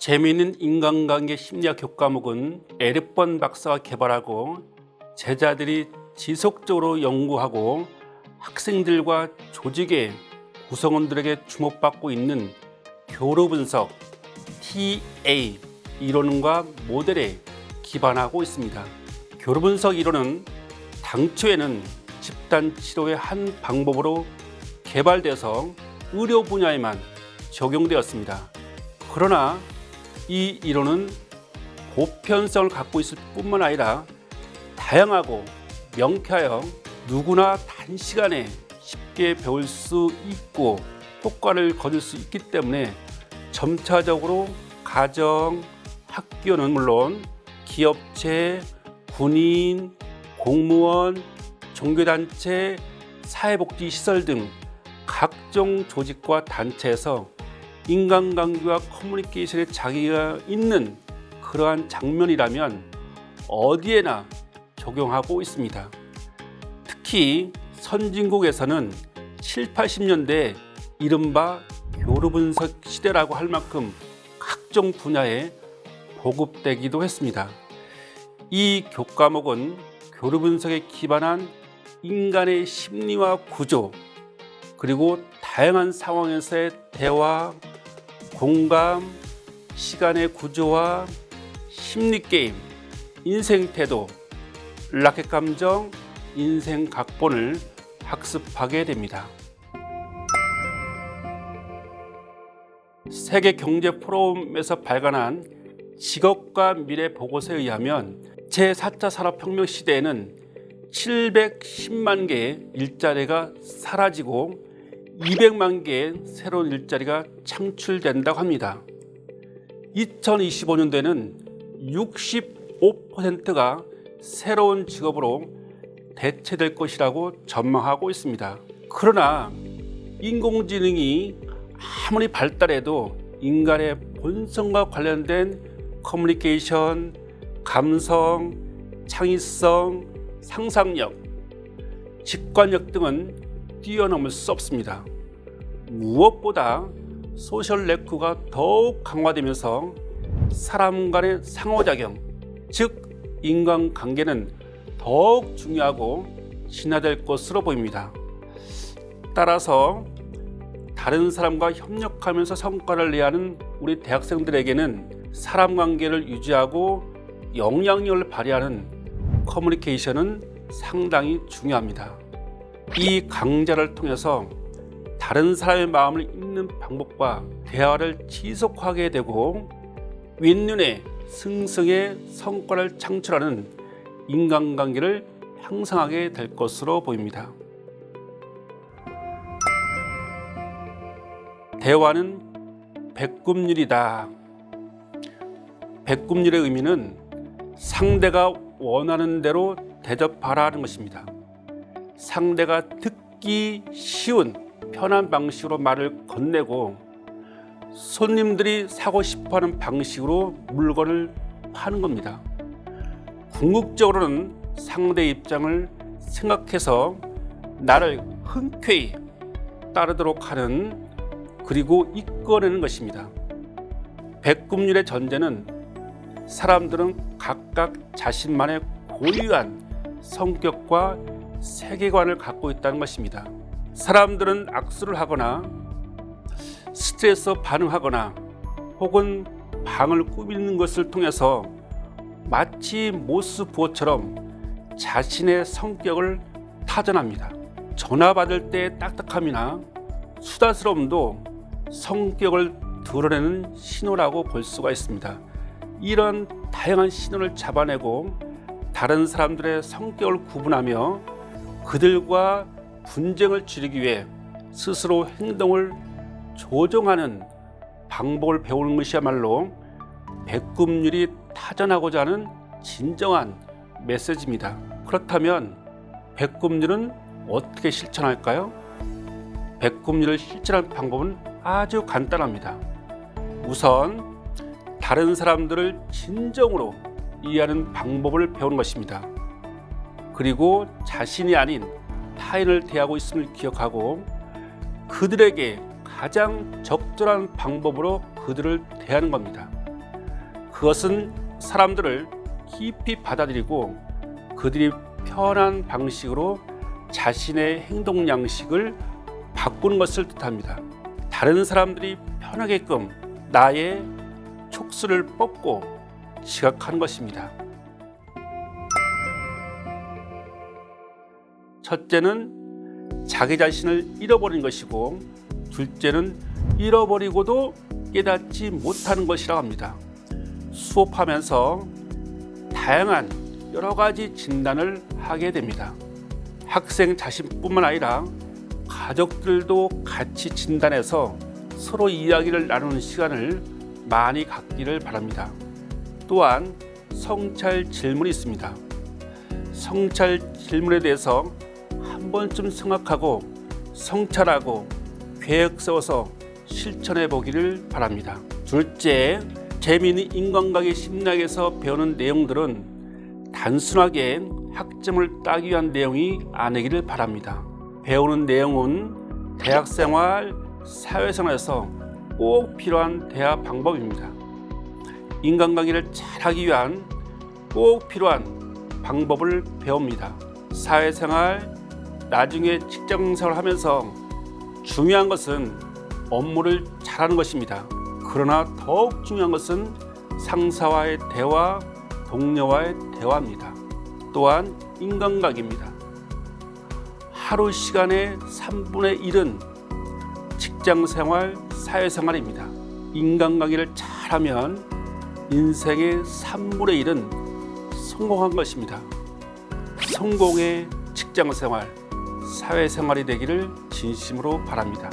재미있는 인간관계 심리학 교과목은 에르번 박사가 개발하고 제자들이 지속적으로 연구하고 학생들과 조직의 구성원들에게 주목받고 있는 교류 분석 TA 이론과 모델에 기반하고 있습니다. 교류 분석 이론은 당초에는 집단 치료의 한 방법으로 개발돼서 의료 분야에만 적용되었습니다. 그러나 이 이론은 보편성을 갖고 있을 뿐만 아니라 다양하고 명쾌하여 누구나 단시간에 쉽게 배울 수 있고 효과를 거둘 수 있기 때문에 점차적으로 가정, 학교는 물론 기업체, 군인, 공무원, 종교단체, 사회복지시설 등 각종 조직과 단체에서 인간관계와 커뮤니케이션에 자기가 있는 그러한 장면이라면 어디에나 적용하고 있습니다. 특히 선진국에서는 7, 80년대 이른바 교류 분석 시대라고 할 만큼 각종 분야에 보급되기도 했습니다. 이 교과목은 교류 분석에 기반한 인간의 심리와 구조 그리고 다양한 상황에서의 대화, 공감, 시간의 구조와 심리 게임, 인생 태도, 라켓 감정, 인생 각본을 학습하게 됩니다. 세계 경제 포럼에서 발간한 직업과 미래 보고서에 의하면 제4차 산업혁명 시대에는 710만 개의 일자리가 사라지고 200만 개의 새로운 일자리가 창출된다고 합니다. 2025년도에는 65%가 새로운 직업으로 대체될 것이라고 전망하고 있습니다. 그러나 인공지능이 아무리 발달해도 인간의 본성과 관련된 커뮤니케이션, 감성, 창의성, 상상력, 직관력 등은 뛰어넘을 수 없습니다. 무엇보다 소셜 네트워크가 더욱 강화되면서 사람 간의 상호작용, 즉 인간 관계는 더욱 중요하고 진화될 것으로 보입니다. 따라서 다른 사람과 협력하면서 성과를 내야 하는 우리 대학생들에게는 사람 관계를 유지하고 영향력을 발휘하는 커뮤니케이션은 상당히 중요합니다. 이 강좌를 통해서 다른 사람의 마음을 읽는 방법과 대화를 지속하게 되고 윈윈의 승승의 성과를 창출하는 인간관계를 향상하게 될 것으로 보입니다. 대화는 백금률이다. 백금률의 의미는 상대가 원하는 대로 대접하라는 것입니다. 상대가 듣기 쉬운 편한 방식으로 말을 건네고 손님들이 사고 싶어 하는 방식으로 물건을 파는 겁니다. 궁극적으로는 상대 입장을 생각해서 나를 흔쾌히 따르도록 하는 그리고 이끌어내는 것입니다. 백금률의 전제는 사람들은 각각 자신만의 고유한 성격과 세계관을 갖고 있다는 것입니다. 사람들은 악수를 하거나 스트레스 반응하거나 혹은 방을 꾸미는 것을 통해서 마치 모스 부호처럼 자신의 성격을 타전합니다. 전화 받을 때 딱딱함이나 수다스러움도 성격을 드러내는 신호라고 볼 수가 있습니다. 이런 다양한 신호를 잡아내고 다른 사람들의 성격을 구분하며 그들과 분쟁을 줄이기 위해 스스로 행동을 조정하는 방법을 배우는 것이야말로 백금률이 타전하고자 하는 진정한 메시지입니다. 그렇다면 백금률은 어떻게 실천할까요? 백금률을 실천하는 방법은 아주 간단합니다. 우선 다른 사람들을 진정으로 이해하는 방법을 배우는 것입니다. 그리고 자신이 아닌 타인을 대하고 있음을 기억하고 그들에게 가장 적절한 방법으로 그들을 대하는 겁니다. 그것은 사람들을 깊이 받아들이고 그들이 편한 방식으로 자신의 행동 양식을 바꾸는 것을 뜻합니다. 다른 사람들이 편하게끔 나의 촉수를 뽑고 지각하는 것입니다. 첫째는 자기 자신을 잃어버린 것이고 둘째는 잃어버리고도 깨닫지 못하는 것이라고 합니다. 수업하면서 다양한 여러 가지 진단을 하게 됩니다. 학생 자신뿐만 아니라 가족들도 같이 진단해서 서로 이야기를 나누는 시간을 많이 갖기를 바랍니다. 또한 성찰 질문이 있습니다. 성찰 질문에 대해서 한 번쯤 생각하고 성찰하고 계획 세워서 실천해 보기를 바랍니다. 둘째, 재미있는 인간관계 심리학에서 배우는 내용들은 단순하게 학점을 따기 위한 내용이 아니기를 바랍니다. 배우는 내용은 대학생활, 사회생활에서 꼭 필요한 대화 방법입니다. 인간관계를 잘하기 위한 꼭 필요한 방법을 배웁니다. 사회생활, 나중에 직장 생활 하면서 중요한 것은 업무를 잘하는 것입니다. 그러나 더욱 중요한 것은 상사와의 대화, 동료와의 대화입니다. 또한 인간관계입니다. 하루 시간의 3분의 1은 직장 생활, 사회 생활입니다. 인간관계를 잘하면 인생의 3분의 1은 성공한 것입니다. 성공의 직장 생활, 사회 생활이 되기를 진심으로 바랍니다.